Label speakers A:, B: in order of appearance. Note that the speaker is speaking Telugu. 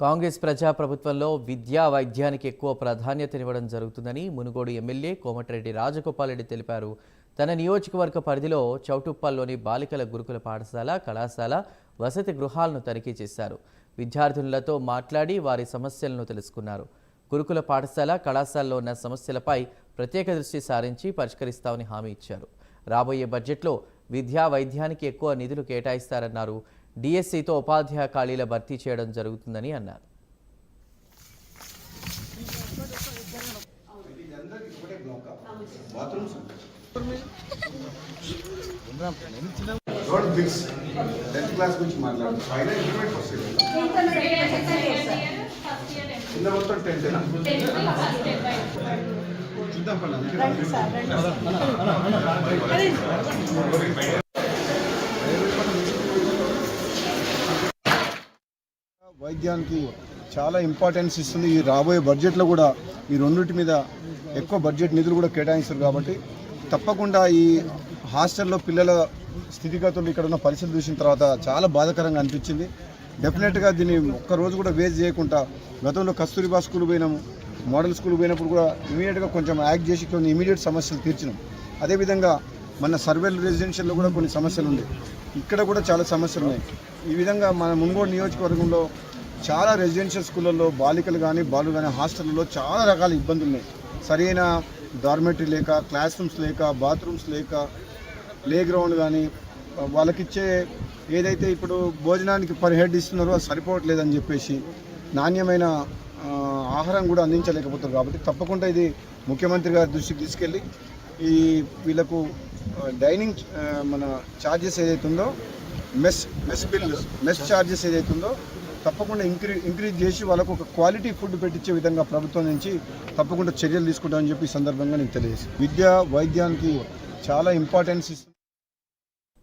A: కాంగ్రెస్ ప్రజాప్రభుత్వంలో విద్యా వైద్యానికి ఎక్కువ ప్రాధాన్యతనివ్వడం జరుగుతుందని మునుగోడు ఎమ్మెల్యే కోమటిరెడ్డి రాజగోపాల్రెడ్డి తెలిపారు. తన నియోజకవర్గ పరిధిలో చౌటుప్పల్లోని బాలికల గురుకుల పాఠశాల కళాశాల వసతి గృహాలను తనిఖీ చేశారు. విద్యార్థినులతో మాట్లాడి వారి సమస్యలను తెలుసుకున్నారు. గురుకుల పాఠశాల కళాశాలలో ఉన్న సమస్యలపై ప్రత్యేక దృష్టి సారించి పరిష్కరిస్తామని హామీ ఇచ్చారు. రాబోయే బడ్జెట్లో విద్యా వైద్యానికి ఎక్కువ నిధులు కేటాయిస్తారన్నారు డిఎస్సితో ఉపాధ్యాయ ఖాళీల భర్తీ చేయడం జరుగుతుందని అన్నారు
B: రోడ్ వైద్యానికి చాలా ఇంపార్టెన్స్ ఇస్తుంది. ఈ రాబోయే బడ్జెట్లో కూడా ఈ రెండింటి మీద ఎక్కువ బడ్జెట్ నిధులు కూడా కేటాయిస్తారు కాబట్టి తప్పకుండా ఈ హాస్టల్లో పిల్లల స్థితిగతులు ఇక్కడ ఉన్న పరిస్థితులు చూసిన తర్వాత చాలా బాధాకరంగా అనిపించింది. డెఫినెట్గా దీన్ని ఒక్క రోజు కూడా వేస్ట్ చేయకుండా గతంలో కస్తూరిబా స్కూల్ పోయినాము. మోడల్ స్కూల్ పోయినప్పుడు కూడా ఇమీడియట్గా కొంచెం యాక్ట్ చేసి కొన్ని ఇమీడియట్ సమస్యలు తీర్చినాం. అదేవిధంగా మన సర్వేల్ రెసిడెన్షియల్లో కూడా కొన్ని సమస్యలు ఉన్నాయి ఇక్కడ కూడా చాలా సమస్యలు ఉన్నాయి. ఈ విధంగా మన మున్గోడు నియోజకవర్గంలో చాలా రెసిడెన్షియల్ స్కూళ్ళల్లో బాలికలు కానీ బాలు కానీ హాస్టల్లో చాలా రకాల ఇబ్బందులు ఉన్నాయి సరైన డార్మెటరీ లేక క్లాస్ రూమ్స్ లేక బాత్రూమ్స్ లేక ప్లే గ్రౌండ్ కానీ వాళ్ళకిచ్చే ఏదైతే ఇప్పుడు భోజనానికి పర్ హెడ్ ఇస్తున్నారో అది సరిపోవట్లేదని చెప్పేసి నాణ్యమైన ఆహారం కూడా అందించలేకపోతారు కాబట్టి తప్పకుండా ఇది ముఖ్యమంత్రి గారి దృష్టికి తీసుకెళ్ళి ఈ వీళ్ళకు డైనింగ్ మన ఛార్జెస్ ఏదైతే ఉందో mess mess bill mess charges ఏదైతే ఉందో తప్పకుండా ఇంక్రీ ఇంక్రీజ్ చేసి వాళ్ళకు ఒక క్వాలిటీ ఫుడ్ పెట్టించే విధంగా ప్రభుత్వం నుంచి తప్పకుండా చర్యలు తీసుకుంటామని చెప్పి సందర్భంగా నేను తెలియజేసి విద్య వైద్యానికి చాలా ఇంపార్టెన్స్ ఇస్తుంది.